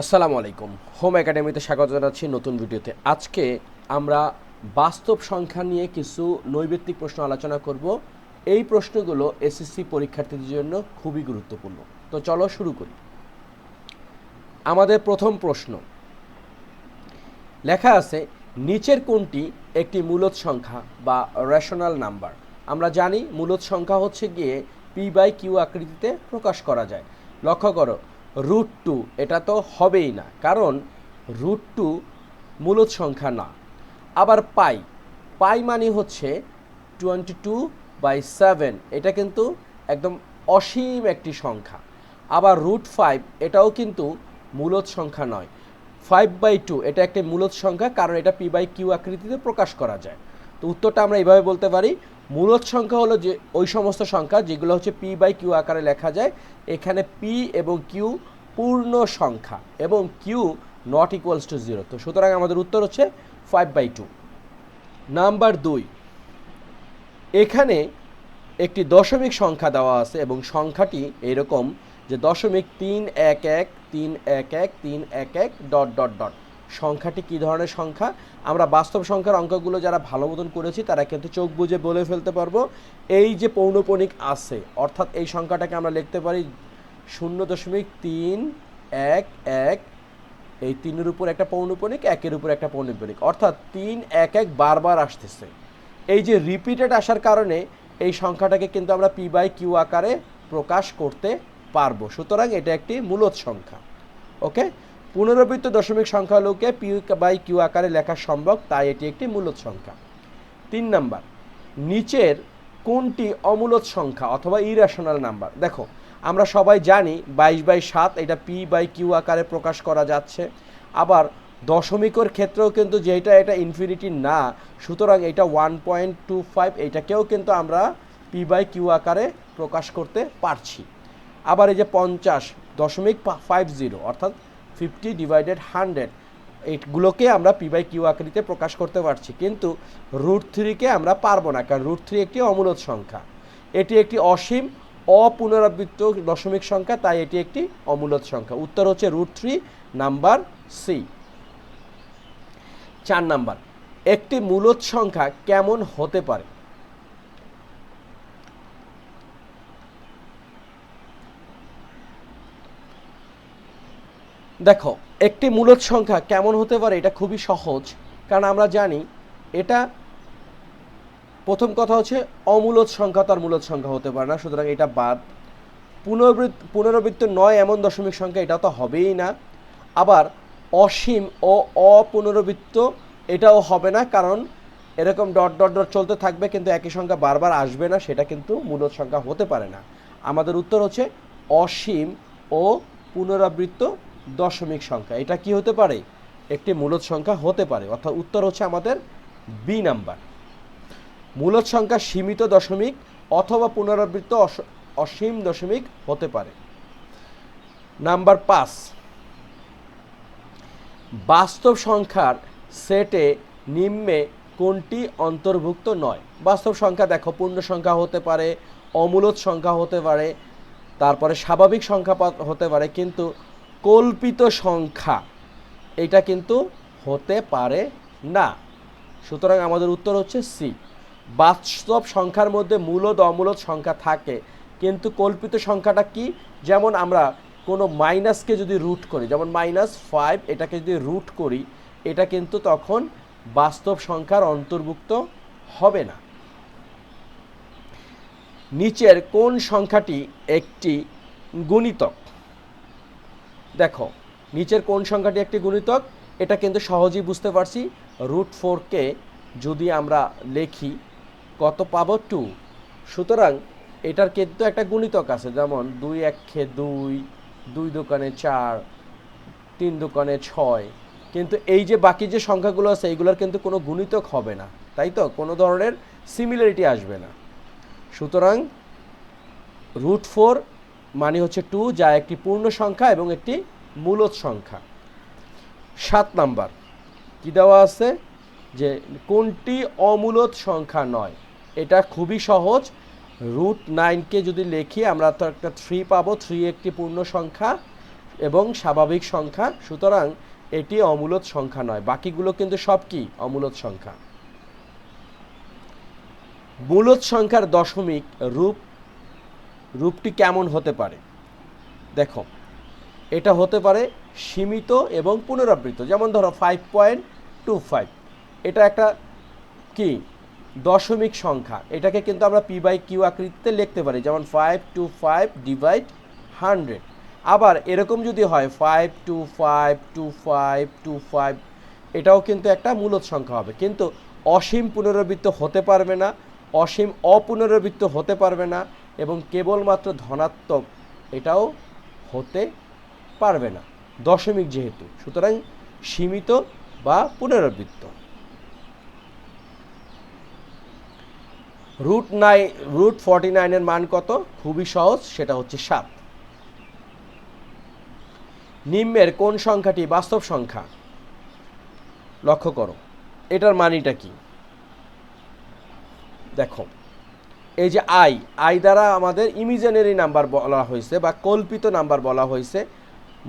আসসালামু আলাইকুম। হোম একাডেমিতে স্বাগত জানাচ্ছি নতুন ভিডিওতে। আজকে আমরা বাস্তব সংখ্যা নিয়ে কিছু নৈবেত্তিক প্রশ্ন আলোচনা করব। এই প্রশ্নগুলো এসএসসি পরীক্ষার্থীদের জন্য খুবই গুরুত্বপূর্ণ। তো চলো শুরু করি। আমাদের প্রথম প্রশ্ন। লেখা আছে, নিচের কোনটি একটি মূলত সংখ্যা বা রেশনাল নাম্বার আমরা জানি মূলত সংখ্যা হচ্ছে গিয়ে পি বাই কিউ আকৃতিতে প্রকাশ করা যায়। লক্ষ্য করো রুট টু এটা তো হবেই না। কারণ রুট টু মূলত সংখ্যা না। আবার পাই পাই মানে হচ্ছে টোয়েন্টি টু বাই সেভেন এটা কিন্তু একদম অসীম একটি সংখ্যা। আবার রুট ফাইভ এটাও কিন্তু মূলত সংখ্যা নয়। ফাইভ বাই টু এটা একটি মূলত সংখ্যা, কারণ এটা পি বাই কিউ আকৃতিতে প্রকাশ করা যায়। তো উত্তরটা আমরা এইভাবে বলতে পারি মূলদ সংখ্যা হলো যে, ওই সমস্ত সংখ্যা যেগুলো হচ্ছে পি বাই কিউ আকারে লেখা যায়, এখানে পি এবং কিউ পূর্ণ সংখ্যা এবং Q not equals to zero তো সুতরাং আমাদের উত্তর হচ্ছে ফাইভ বাই টু নাম্বার দুই, এখানে একটি দশমিক সংখ্যা দেওয়া আছে এবং সংখ্যাটি এরকম যে দশমিক তিন এক এক, তিন এক এক, তিন এক এক ডট ডট ডট সংখ্যাটি কী ধরনের সংখ্যা? আমরা বাস্তব সংখ্যার অঙ্কগুলো যারা ভালো মতন করেছি, তারা কিন্তু চোখ বুজে বলে ফেলতে পারব। এই যে পৌনপণিক আছে, অর্থাৎ এই সংখ্যাটাকে আমরা লিখতে পারি শূন্য দশমিক তিন এক এক, এই তিনের উপর একটা পৌনপণিক একের উপর একটা পৌনপণিক অর্থাৎ তিন এক এক বারবার আসতেছে। এই যে রিপিটেড আসার কারণে এই সংখ্যাটাকে কিন্তু আমরা পি বাই কিউ আকারে প্রকাশ করতে পারব। সুতরাং এটা একটি মূলত সংখ্যা। ওকে? পুনরাবৃত্ত দশমিক সংখ্যাগুলোকে পি বাই কিউ আকারে লেখা সম্ভব, তাই এটি একটি মূলত সংখ্যা। তিন নাম্বার, নিচের কোনটি অমূলত সংখ্যা অথবা ইরেশনাল নাম্বার দেখো, আমরা সবাই জানি বাইশ বাই সাত, এটা পি বাই কিউ আকারে প্রকাশ করা যাচ্ছে। আবার দশমিকর ক্ষেত্রেও কিন্তু যেটা, এটা ইনফিনিটি না, সুতরাং এটা ওয়ান পয়েন্ট টু ফাইভ এইটাকেও কিন্তু আমরা পি বাই কিউ আকারে প্রকাশ করতে পারছি। আবার এই যে পঞ্চাশ, দশমিক ফাইভ জিরো অর্থাৎ ফিফটি ডিভাইডেড হান্ড্রেড এইগুলোকে আমরা পি বাই কিউ আকৃতিতে প্রকাশ করতে পারছি। কিন্তু রুট থ্রিকে আমরা পারব না, কারণ রুট থ্রি একটি অমূলত সংখ্যা। এটি একটি অসীম, অপুনরাবৃত্ত দশমিক সংখ্যা, তাই এটি একটি অমূলত সংখ্যা। উত্তর হচ্ছে রুট থ্রি নাম্বার সি চার নাম্বার, একটি মূলত সংখ্যা কেমন হতে পারে? দেখো, একটি মূলত সংখ্যা কেমন হতে পারে এটা খুবই সহজ, কারণ আমরা জানি এটা প্রথম কথা হচ্ছে অমূলত সংখ্যা তার মূলত সংখ্যা হতে পারে না, সুতরাং এটা বাদ। পুনরাবৃত্ত পুনরাবৃত্ত নয় এমন দশমিক সংখ্যা, এটা তো হবেই না। আবার অসীম ও অপুনরাবৃত্ত এটাও হবে না, কারণ এরকম ডট ডট ডট চলতে থাকবে, কিন্তু একই সংখ্যা বারবার আসবে না, সেটা কিন্তু মূলত সংখ্যা হতে পারে না। আমাদের উত্তর হচ্ছে অসীম ও পুনরাবৃত্ত দশমিক সংখ্যা। এটা কি হতে পারে? একটি মূলত সংখ্যা হতে পারে। অর্থাৎ উত্তর হচ্ছে আমাদের বি নাম্বার মূলত সংখ্যা সীমিত দশমিক অথবা পুনরাবৃত্ত অস- অসীম দশমিক হতে পারে। নাম্বার পাঁচ। বাস্তব সংখ্যার সেটে নিম্নে কোনটি অন্তর্ভুক্ত নয়? বাস্তব সংখ্যা দেখো, পূর্ণ সংখ্যা হতে পারে অমূলত সংখ্যা হতে পারে, তারপরে স্বাভাবিক সংখ্যা হতে পারে, কিন্তু কল্পিত সংখ্যা। এটা কিন্তু হতে পারে না। সুতরাং আমাদের উত্তর হচ্ছে সি বাস্তব সংখ্যার মধ্যে মূলত অমূলত সংখ্যা থাকে। কিন্তু কল্পিত সংখ্যাটা কি? যেমন আমরা কোনো মাইনাসকে যদি রুট করি, যেমন মাইনাস ফাইভ এটাকে যদি রুট করি, এটা কিন্তু তখন বাস্তব সংখ্যার অন্তর্ভুক্ত হবে না। নিচের কোন সংখ্যাটি একটি গুণিতক? দেখো, নিচের কোন সংখ্যাটি একটি গুণিতক, এটা কিন্তু সহজেই বুঝতে পারছি। রুট ফোরকে যদি আমরা লেখি, কত পাবো? টু। সুতরাং এটার কিন্তু একটা গুণিতক আছে, যেমন দুই এক খে দুই দুই দোকানে চার, তিন দোকানে ছয়। কিন্তু এই যে বাকি যে সংখ্যাগুলো আছে, এইগুলোর কিন্তু কোনো গুণিতক হবে না, তাই তো? কোনো ধরনের সিমিলারিটি আসবে না। সুতরাং রুট ফোর মানে হচ্ছে টু, যা একটি পূর্ণ সংখ্যা এবং একটি মূলত সংখ্যা। সাত নাম্বার, কি দেওয়া আছে? যে কোনটি অমূলত সংখ্যা নয়? এটা খুবই সহজ। রুট নাইনকে যদি লিখি, আমরা তো একটা থ্রি পাবো, থ্রি একটি পূর্ণ সংখ্যা এবং স্বাভাবিক সংখ্যা, সুতরাং এটি অমূলত সংখ্যা নয়। বাকিগুলো কিন্তু সব কি? অমূলত সংখ্যা। মূলত সংখ্যার দশমিক রূপ রূপটি কেমন হতে পারে? দেখো, এটা হতে পারে সীমিত এবং পুনরাবৃত্ত যেমন ধরো ফাইভ পয়েন্ট টু ফাইভ এটা একটা কি? দশমিক সংখ্যা। এটাকে কিন্তু আমরা পি বাই কিউ আকৃতিতে লিখতে পারি। যেমন five two five divide hundred আবার এরকম যদি হয় five two five two five two five এটাও কিন্তু একটা মূলত সংখ্যা হবে। কিন্তু অসীম পুনরাবৃত্ত হতে পারবে না, অসীম অপুনরাবৃত্ত হতে পারবে না এবং কেবলমাত্র ধনাত্মক এটাও হতে পারবে না, দশমিক যেহেতু। সুতরাং সীমিত বা পুনরাবৃত্ত। রুট নাই, রুট ফর্টি নাইনের মান কত? খুবই সহজ, সেটা হচ্ছে সাত। নিম্নের কোন সংখ্যাটি বাস্তব সংখ্যা? লক্ষ্য করো, এটার মানিটা কি? দেখো এই যে আই আই দ্বারা আমাদের ইমিজিনারি নাম্বার বলা হয়েছে বা কল্পিত নাম্বার বলা হয়েছে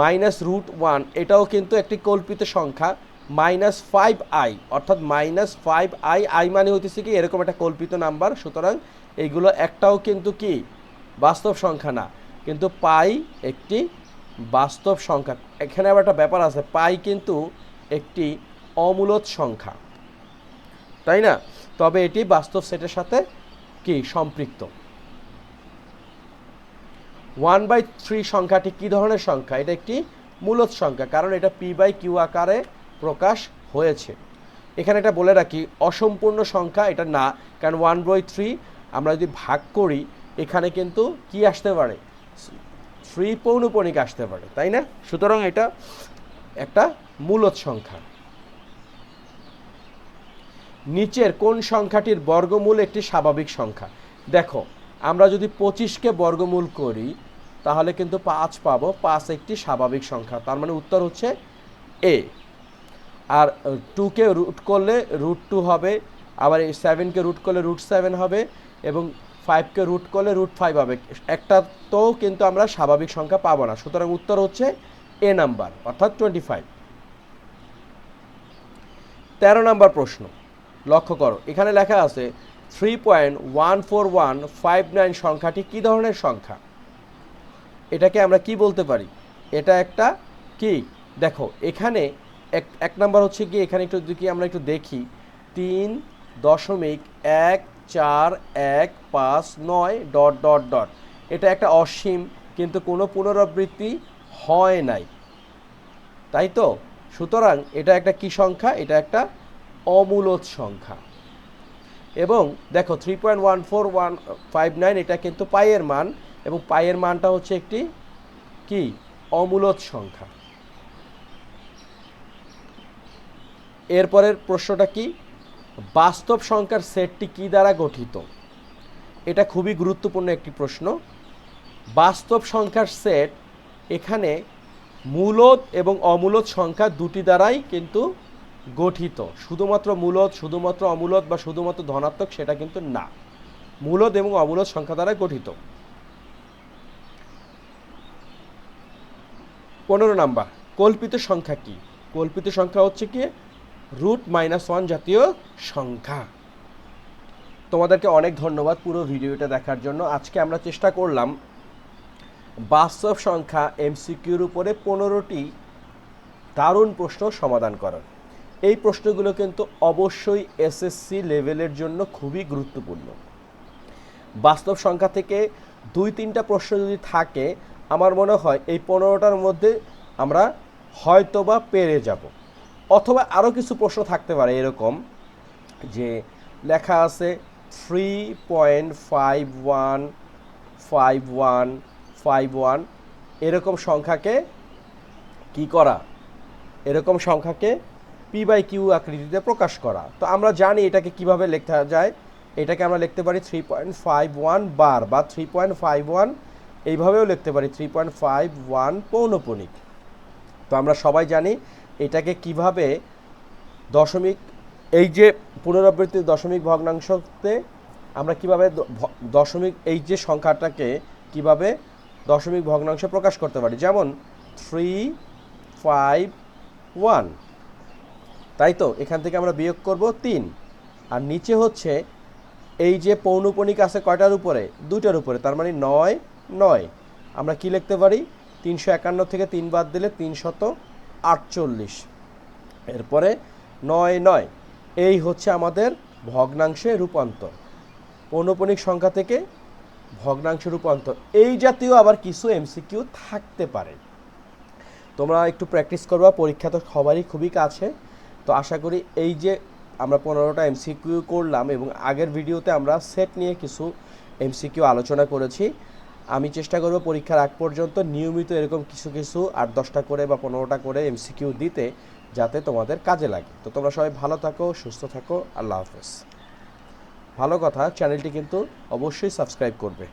মাইনাস রুট ওয়ান এটাও কিন্তু একটি কল্পিত সংখ্যা মাইনাস ফাইভ আই অর্থাৎ মাইনাস ফাইভ আই আই মানে হইতেছে কি, এরকম একটা কল্পিত নাম্বার সুতরাং এইগুলো একটাও কিন্তু কি, বাস্তব সংখ্যা না। কিন্তু পাই একটি বাস্তব সংখ্যা। এখানে আবার একটা ব্যাপার আছে, পাই কিন্তু একটি অমূলদ সংখ্যা। তাই না? তবে এটি বাস্তব সেটের সাথে কি? সম্পৃক্ত। ওয়ান বাই থ্রি সংখ্যাটি কী ধরনের সংখ্যা? এটা একটি মূলত সংখ্যা, কারণ এটা পি বাই কিউ আকারে প্রকাশ হয়েছে। এখানে এটা বলে রাখি, অসম্পূর্ণ সংখ্যা, এটা না। কারণ ওয়ান বাই থ্রি আমরা যদি ভাগ করি, এখানে কিন্তু কি আসতে পারে? থ্রি পৌনপণিক আসতে পারে, তাই না? সুতরাং এটা একটা মূলত সংখ্যা। নিচের কোন সংখ্যাটির বর্গমূল একটি স্বাভাবিক সংখ্যা? দেখো, আমরা যদি পঁচিশকে বর্গমূল করি, তাহলে কিন্তু পাঁচ পাবো, পাঁচ একটি স্বাভাবিক সংখ্যা। তার মানে উত্তর হচ্ছে এ। আর টুকে রুট করলে রুট টু হবে, আবার এই সেভেনকে রুট করলে রুট সেভেন হবে, এবং ফাইভকে রুট করলে রুট ফাইভ হবে। একটা তো কিন্তু আমরা স্বাভাবিক সংখ্যা পাবো না। সুতরাং উত্তর হচ্ছে এ নাম্বার, অর্থাৎ টোয়েন্টি ফাইভ তেরো নাম্বার প্রশ্ন। লক্ষ্য করো, এখানে লেখা আছে three point one four one five nine সংখ্যাটি কী ধরনের সংখ্যা? এটাকে আমরা কি বলতে পারি? এটা একটা কি? দেখো, এখানে এক এক নাম্বার হচ্ছে কি এখানে একটু যদি আমরা একটু দেখি, তিন দশমিক এক চার এক পাঁচ নয় ডট ডট ডট। এটা একটা অসীম, কিন্তু কোনো পুনরাবৃত্তি হয় নাই। তাই তো? সুতরাং এটা একটা কি সংখ্যা? এটা একটা অমূলদ সংখ্যা। এবং দেখো three point one four one five nine এটা কিন্তু পায়ের মান, এবং পায়ের মানটা হচ্ছে একটি কি? অমূলত সংখ্যা। এরপরের প্রশ্নটা কি? বাস্তব সংখ্যার সেটটি কি দ্বারা গঠিত? এটা খুবই গুরুত্বপূর্ণ একটি প্রশ্ন। বাস্তব সংখ্যার সেট এখানে মূলত এবং অমূলত সংখ্যা দুটি দ্বারাই কিন্তু গঠিত। শুধুমাত্র মূলদ, শুধুমাত্র অমূলদ বা শুধুমাত্র ধনাত্মক সেটা কিন্তু না। মূলদ এবং অমূলদ সংখ্যা দ্বারা গঠিত। পনেরো নাম্বার, কল্পিত সংখ্যা কি? কল্পিত সংখ্যা হচ্ছে কি? রুট মাইনাস ওয়ান জাতীয় সংখ্যা। তোমাদেরকে অনেক ধন্যবাদ পুরো ভিডিওটা দেখার জন্য। আজকে আমরা চেষ্টা করলাম বাস্তব সংখ্যা এমসিকিউর উপরে পনেরোটি দারুণ প্রশ্ন সমাধান করার। এই প্রশ্নগুলো কিন্তু অবশ্যই এসএসসি লেভেলের জন্য খুবই গুরুত্বপূর্ণ। বাস্তব সংখ্যা থেকে দুই তিনটা প্রশ্ন যদি থাকে, আমার মনে হয় এই পনেরোটার মধ্যে আমরা হয়তোবা পেরে যাব। অথবা আরও কিছু প্রশ্ন থাকতে পারে এরকম যে লেখা আছে three point five one five one five one এরকম সংখ্যাকে কি করা? এরকম সংখ্যাকে পি বাই কিউ আকৃতিতে প্রকাশ করা। তো আমরা জানি এটাকে কীভাবে লেখা যায়। এটাকে আমরা লিখতে পারি three point five one bar বা থ্রি পয়েন্ট ফাইভ ওয়ান এইভাবেও লিখতে পারি থ্রি পয়েন্ট ফাইভ ওয়ান পৌনপণিক তো আমরা সবাই জানি এটাকে কীভাবে দশমিক, এই যে পুনরাবৃত্তি দশমিক ভগ্নাংশতে আমরা কীভাবে দশমিক, এই যে সংখ্যাটাকে কীভাবে দশমিক ভগ্নাংশে প্রকাশ করতে পারি। যেমন থ্রি ফাইভ ওয়ান তাই তো? এখান থেকে আমরা বিয়োগ করব তিন। আর নিচে হচ্ছে এই যে পৌনপণিক আছে কয়টার উপরে? দুইটার উপরে, তার মানে নয় নয়। আমরা কি লিখতে পারি? তিনশো একান্ন থেকে তিন বাদ দিলে তিনশত আটচল্লিশ। এরপরে নয় নয়। এই হচ্ছে আমাদের ভগ্নাংশে রূপান্তর। পৌনপণিক সংখ্যা থেকে ভগ্নাংশে রূপান্তর। এই জাতীয় আবার কিছু এমসিকিউ থাকতে পারে। তোমরা একটু প্র্যাকটিস করবা, পরীক্ষা তো সবারই খুবই কাছে। তো আশা করি এই যে আমরা পনেরোটা এমসিকিউ করলাম এবং আগের ভিডিওতে আমরা সেট নিয়ে কিছু এমসিকিউ আলোচনা করেছি, আমি চেষ্টা করব পরীক্ষার আগ পর্যন্ত নিয়মিত এরকম কিছু কিছু আট দশটা করে বা পনেরোটা করে এমসিকিউ দিতে যাতে তোমাদের কাজে লাগে। তো তোমরা সবাই ভালো থাকো, সুস্থ থাকো, আল্লাহ হাফেজ। ভালো কথা, চ্যানেলটি কিন্তু অবশ্যই সাবস্ক্রাইব করবে।